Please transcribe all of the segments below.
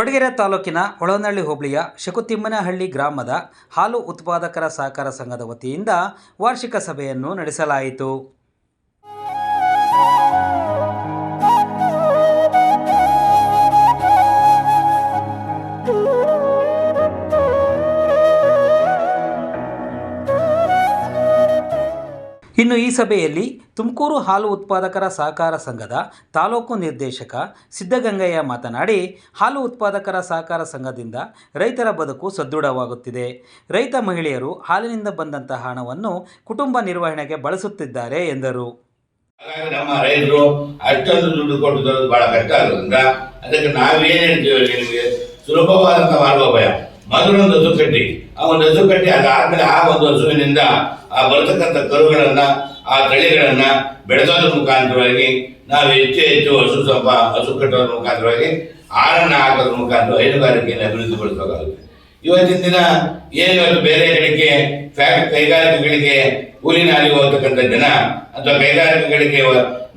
ಕೊಡಗೆರೆ ತಾಲೂಕಿನ ಹೊಳನಹಳ್ಳಿ ಹೋಬಳಿಯ ಶಕುತಿಮ್ಮನಹಳ್ಳಿ ಗ್ರಾಮದ ಹಾಲು ಉತ್ಪಾದಕರ ಸಹಕಾರ ಸಂಘದ ವತಿಯಿಂದ ವಾರ್ಷಿಕ ಸಭೆಯನ್ನು ನಡೆಸಲಾಯಿತು. ಇನ್ನು ಈ ಸಭೆಯಲ್ಲಿ ತುಮಕೂರು ಹಾಲು ಉತ್ಪಾದಕರ ಸಹಕಾರ ಸಂಘದ ತಾಲೂಕು ನಿರ್ದೇಶಕ ಸಿದ್ದಗಂಗಯ್ಯ ಮಾತನಾಡಿ, ಹಾಲು ಉತ್ಪಾದಕರ ಸಹಕಾರ ಸಂಘದಿಂದ ರೈತರ ಬದುಕು ಸದೃಢವಾಗುತ್ತಿದೆ. ರೈತ ಮಹಿಳೆಯರು ಹಾಲಿನಿಂದ ಬಂದಂತಹ ಹಣವನ್ನು ಕುಟುಂಬ ನಿರ್ವಹಣೆಗೆ ಬಳಸುತ್ತಿದ್ದಾರೆ ಎಂದರು. ನಮ್ಮ ರೈತರು ಅಷ್ಟೊಂದು ದುಡ್ಡು ಕೊಟ್ಟು ಬಹಳ ಕಷ್ಟ ಆಗೋದ್ರಿಂದ ಅದಕ್ಕೆ ನಾವೇನು ಹೇಳ್ತೀವಿ ನಿಮಗೆ? ಸುಲಭವಾದಂತ ಮಾರ್ಗೋಪಾಯ ಮೊದಲೊಂದು ಹಸು ಕಟ್ಟಿ ಆ ಒಂದು ಹಸು ಕಟ್ಟಿ ಅದಾದ್ಮೇಲೆ ಆ ಒಂದು ಹಸುವಿನಿಂದ ಆ ಬರ್ತಕ್ಕಂಥ ಕರುಗಳನ್ನ ಆ ತಳಿಗಳನ್ನು ಬೆಳೆದೋದ್ರ ಮುಖಾಂತರವಾಗಿ ನಾವು ಹೆಚ್ಚು ಹೆಚ್ಚು ಹಸು ಸಂಪ, ಹಸು ಕಟ್ಟೋದ್ರ ಮುಖಾಂತರವಾಗಿ ಆರನ್ನ ಹಾಕೋದ್ರ ಮುಖಾಂತರ ಹೈನುಗಾರಿಕೆಯನ್ನು ಅಭಿವೃದ್ಧಿಗೊಳಿಸಬೇಕಾಗುತ್ತೆ ಇವತ್ತಿನ ದಿನ ಏನು ಇವತ್ತು ಬೇರೆ ಕಡೆಗೆ ಫ್ಯಾಕ್ಟ್ ಕೈಗಾರಿಕೆಗಳಿಗೆ ಕೂಲಿ ನಾಲಿಗೆ ಹೋಗ್ತಕ್ಕಂಥ ಜನ ಅಥವಾ ಕೈಗಾರಿಕೆಗಳಿಗೆ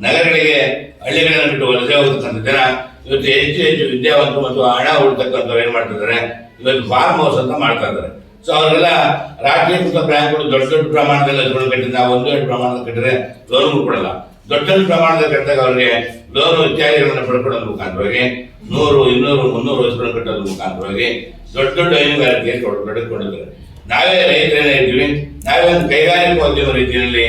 ನಗರಗಳಿಗೆ ಹಳ್ಳಿಗಳನ್ನು ಬಿಟ್ಟು ವಲಸೆ ಹೋಗ್ತಕ್ಕಂಥ ಜನ ಇವತ್ತು ಹೆಚ್ಚು ಹೆಚ್ಚು ವಿದ್ಯಾವಂತರು ಮತ್ತು ಹಣ ಉಳ್ತಕ್ಕಂಥವ್ರು ಏನು ಮಾಡ್ತಿದ್ದಾರೆ? ಇವತ್ತು ಫಾರ್ಮ್ ಹೌಸ್ ಅಂತ ಮಾಡ್ತಾ ಇದ್ದಾರೆ. ಸೊ ಅವರೆಲ್ಲ ರಾಷ್ಟ್ರೀಕೃತ ಬ್ಯಾಂಕ್ಗಳು ದೊಡ್ಡ ದೊಡ್ಡ ಪ್ರಮಾಣದಲ್ಲಿ ಲೋನ್ ಕಟ್ಟಿದ್ರೆ, ನಾವು ಒಂದು ಎರಡು ಪ್ರಮಾಣದಲ್ಲಿ ಕಟ್ಟಿದ್ರೆ ಲೋನ್ ಕೊಡಲ್ಲ. ದೊಡ್ಡ ದೊಡ್ಡ ಪ್ರಮಾಣದಲ್ಲಿ ಕಟ್ಟಿದಾಗ ಅವರಿಗೆ ಲೋನ್ ಇತ್ಯಾದಿಗಳನ್ನು ಪಡ್ಕೊಳ್ಳೋದ್ರ ಮುಖಾಂತರವಾಗಿ, ನೂರು, ಇನ್ನೂರು, ಮುನ್ನೂರು ಹಸುಗಳನ್ನು ಕಟ್ಟೋದ್ರ ಮುಖಾಂತರವಾಗಿ ದೊಡ್ಡ ದೊಡ್ಡ ಹೈನುಗಾರಿಕೆ ಪಡೆದುಕೊಂಡಿದ್ದಾರೆ ನಾವೇ ರೈತರೇನೇ ಇದ್ದೀವಿ. ನಾವೇ ಒಂದು ಕೈಗಾರಿಕೋದ್ಯಮ ರೀತಿಯಲ್ಲಿ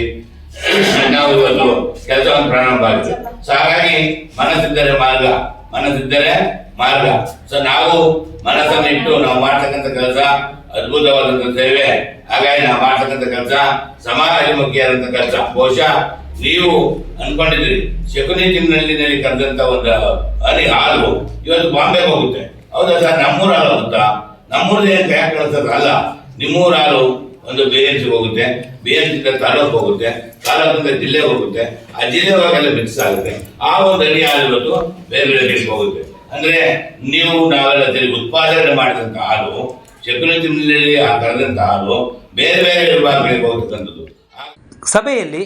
ನಾವು ಇವತ್ತು ಕೆಲಸವನ್ನು ಪ್ರಾರಂಭ ಆಗಿದೆ ಸೊ ಹಾಗಾಗಿ ಮನಸ್ಸಿದ್ದರೆ ಮಾರ್ಗ ಮನಸ್ಸಿದ್ದರೆ ಮಾರ್ಗ. ಸೊ ನಾವು ಮನಸ್ಸನ್ನು ಇಟ್ಟು ನಾವು ಮಾಡ್ತಕ್ಕಂಥ ಕೆಲಸ ಅದ್ಭುತವಾದಂತ ಸೇವೆ. ಹಾಗಾಗಿ ನಾವು ಮಾಡ್ತಕ್ಕಂಥ ಕೆಲಸ ಸಮಾಜಮುಖಿಯಾದಂತ ಕೆಲಸ. ಬಹುಶಃ ನೀವು ಅನ್ಕೊಂಡಿದ್ದೀರಿ, ಶಕುನಿ ತಿಂಗಳಿನಲ್ಲಿ ಕರೆದಂತ ಒಂದು ಅರಿ ಹಾಲು ಇವತ್ತು ಬಾಂಬೆಗೆ ಹೋಗುತ್ತೆ. ಹೌದಾ ಸರ್? ನಮ್ಮೂರ ಹಾಲು ಹೋಗುತ್ತಾ ನಮ್ಮೂರದ ಏನು ಕೈ ಕಳಿಸೋದು ಅಲ್ಲ, ನಿಮ್ಮೂರ ಹಾಲು ಒಂದು ಬಿ ಹೋಗುತ್ತೆ ಬಿ ಎನ್ ತಾಲೂಕು ಹೋಗುತ್ತೆ, ತಾಲೂಕಿಂದ ಜಿಲ್ಲೆಗೆ ಹೋಗುತ್ತೆ, ಆ ಜಿಲ್ಲೆ ಹೋಗಲ್ಲ ಮಿಕ್ಸ್ ಆಗುತ್ತೆ. ಆ ಒಂದು ಅಡಿ ಹಾಲು ಇವತ್ತು ಬೇರೆ ಬೇರೆ ಹೋಗುತ್ತೆ. ಅಂದ್ರೆ ನೀವು ನಾವೆಲ್ಲ ತಿರುಗಿ ಉತ್ಪಾದನೆ ಮಾಡಿದಂತ ಹಾಲು ಶಕುನಿ ಶಕುನ ಹಾಲು ಬೇರೆ ಬೇರೆ ವಿಭಾಗಗಳಿಗೆ ಹೋಗ್ತಕ್ಕಂಥದ್ದು ಆ- ಸಭೆಯಲ್ಲಿ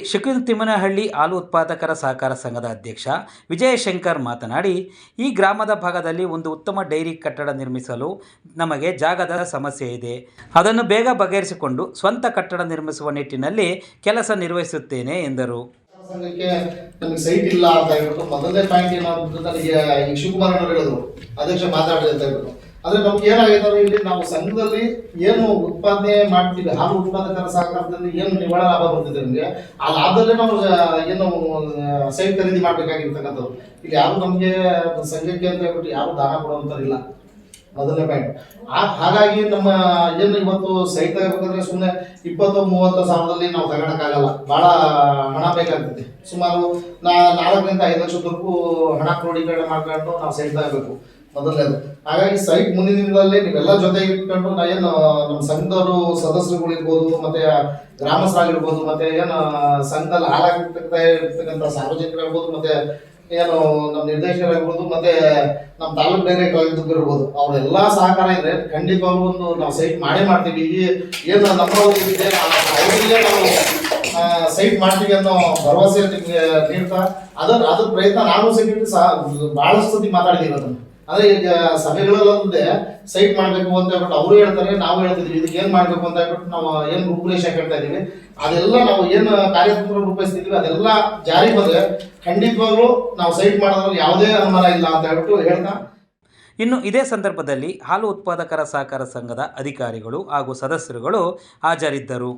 ತಿಮ್ಮನಹಳ್ಳಿ ಹಾಲು ಉತ್ಪಾದಕರ ಸಹಕಾರ ಸಂಘದ ಅಧ್ಯಕ್ಷ ವಿಜಯಶಂಕರ್ ಮಾತನಾಡಿ ಈ ಗ್ರಾಮದ ಭಾಗದಲ್ಲಿ ಒಂದು ಉತ್ತಮ ಡೈರಿ ಕಟ್ಟಡ ನಿರ್ಮಿಸಲು ನಮಗೆ ಜಾಗದ ಸಮಸ್ಯೆ ಇದೆ. ಅದನ್ನು ಬೇಗ ಬಗೆಹರಿಸಿಕೊಂಡು ಸ್ವಂತ ಕಟ್ಟಡ ನಿರ್ಮಿಸುವ ನಿಟ್ಟಿನಲ್ಲಿ ಕೆಲಸ ನಿರ್ವಹಿಸುತ್ತೇನೆ ಎಂದರು. ಸಂಘಕ್ಕೆ ನಮಗೆ ಸೈಟ್ ಇಲ್ಲ ಅಂತ ಹೇಳ್ಬಿಟ್ಟು ಮೊದಲನೇ ಪಾಯಿಂಟ್ ಏನಾಗ್ಬಿಟ್ಟು ನನಗೆ ಈ ಶಿವಕುಮಾರ್ ಅವರು ಹೇಳಿದ್ರು ಅಧ್ಯಕ್ಷ ಮಾತಾಡಿದೆ ಅಂತ ಹೇಳ್ಬಿಟ್ಟು. ಆದ್ರೆ ನಮ್ಗೆ ಏನಾಗಿದೆ ಇಲ್ಲಿ ನಾವು ಸಂಘದಲ್ಲಿ ಏನು ಉತ್ಪಾದನೆ ಮಾಡ್ತೀವಿ ಹಾಲು ಉತ್ಪಾದಕರ ಸಹಕಾರದಲ್ಲಿ ಏನು ನಿವಾಳ ಲಾಭ ಬರ್ತಿದೆ ನಮಗೆ, ಆ ಲಾಭದಲ್ಲೇ ನಾವು ಏನು ಸೈಟ್ ಖರೀದಿ ಮಾಡ್ಬೇಕಾಗಿರ್ತಕ್ಕಂಥದ್ದು. ಇಲ್ಲಿ ಯಾರು ನಮಗೆ ಸಂಘಕ್ಕೆ ಅಂತ ಹೇಳ್ಬಿಟ್ಟು ಯಾರು ದಾನ ಕೊಡುವಂಥವ್ರಿಲ್ಲ ಮೊದಲನೇ ಪಾಯಿಂಟ್ ಹಾಗಾಗಿ ನಮ್ಮ, ಏನು ಇವತ್ತು ಸೈಟ್ ತಗೋಬೇಕಂದ್ರೆ ಸುಮ್ಮನೆ ಇಪ್ಪತ್ತು, ಮೂವತ್ತು ಸಾವಿರದಲ್ಲಿ ನಾವು ತಗೋಣಕ್ಕಾಗಲ್ಲ. ಬಹಳ ಹಣ ಬೇಕಾಗ್ತದೆ. ಸುಮಾರು ನಾ ನಾಲ್ಕರಿಂದ ಐದು ಲಕ್ಷದವರೆಗೂ ಹಣ ಕ್ರೋಢೀಕರಣ ಮಾಡ್ಕೊಂಡು ನಾವು ಸೈಟ್ ತಗೋಬೇಕು. ಮೊದಲನೇದು ಹಾಗಾಗಿ ಸೈಟ್ ಮುಂದಿನ ದಿನಗಳಲ್ಲಿ ನೀವೆಲ್ಲ ಜೊತೆ ಇಟ್ಕೊಂಡು ನಾ ಏನು ನಮ್ಮ ಸಂಘದವರು ಸದಸ್ಯರುಗಳು ಇರ್ಬೋದು, ಮತ್ತೆ ಗ್ರಾಮಸ್ಥರಾಗಿರ್ಬೋದು ಮತ್ತೆ ಏನು ಸಂಘದಲ್ಲಿ ಹಾಲಾಗಿರ್ತಕ್ಕ ಇರ್ತಕ್ಕಂಥ ಸಾರ್ವಜನಿಕರಾಗ್ಬೋದು ಮತ್ತೆ ಏನು ನಮ್ಮ ನಿರ್ದೇಶಕರಾಗಿರ್ಬೋದು ಮತ್ತೆ ನಮ್ಮ ತಾಲೂಕು ಡೈರೆಕ್ಟರ್ ಇರ್ಬೋದು, ಅವರೆಲ್ಲ ಸಹಕಾರ ಇದ್ರೆ ಖಂಡಿತವಾಗ್ಲೂ ಒಂದು ನಾವು ಸೈಟ್ ಮಾಡೇ ಮಾಡ್ತೀವಿ. ಈ ಏನು ನಮ್ಮ ನಾವು ಸೈಟ್ ಮಾಡ್ತೀವಿ ಅನ್ನೋ ಭರವಸೆ ನಿಮ್ಗೆ ನೀಡ್ತಾ ಅದರ ಅದ್ರ ಪ್ರಯತ್ನ ನಾನು ಸಹ ಬಹಳಷ್ಟು ಸತಿ ಮಾತಾಡಿದ್ದೀನಿ ಅದನ್ನ. ಅಂದ್ರೆ ಈಗ ಸಭೆಗಳಲ್ಲೊಂದೇ ಸೈಟ್ ಮಾಡಬೇಕು ಅಂತ ಹೇಳ್ಬಿಟ್ಟು ಅವರು ಹೇಳ್ತಾರೆ, ನಾವು ಹೇಳ್ತಿದ್ವಿ, ಇದಕ್ಕೆ ಏನು ಮಾಡಬೇಕು ಅಂತ ಹೇಳ್ಬಿಟ್ಟು ನಾವು ಏನು ರೂಪುರೇಷ ಕೇಳ್ತಾ ಇದೀವಿ ಅದೆಲ್ಲ ನಾವು ಏನು ಕಾರ್ಯತಂತ್ರ ರೂಪಿಸ್ತಿದ್ವಿ, ಅದೆಲ್ಲ ಜಾರಿ ಬಂದ್ರೆ ಖಂಡಿತವಾಗ್ಲೂ ನಾವು ಸೈಟ್ ಮಾಡೋದ್ರಲ್ಲಿ ಯಾವುದೇ ಅನುಮಾನ ಇಲ್ಲ ಅಂತ ಹೇಳ್ಬಿಟ್ಟು ಹೇಳ್ತಾ. ಇನ್ನು ಇದೇ ಸಂದರ್ಭದಲ್ಲಿ ಹಾಲು ಉತ್ಪಾದಕರ ಸಹಕಾರ ಸಂಘದ ಅಧಿಕಾರಿಗಳು ಹಾಗೂ ಸದಸ್ಯರುಗಳು ಹಾಜರಿದ್ದರು.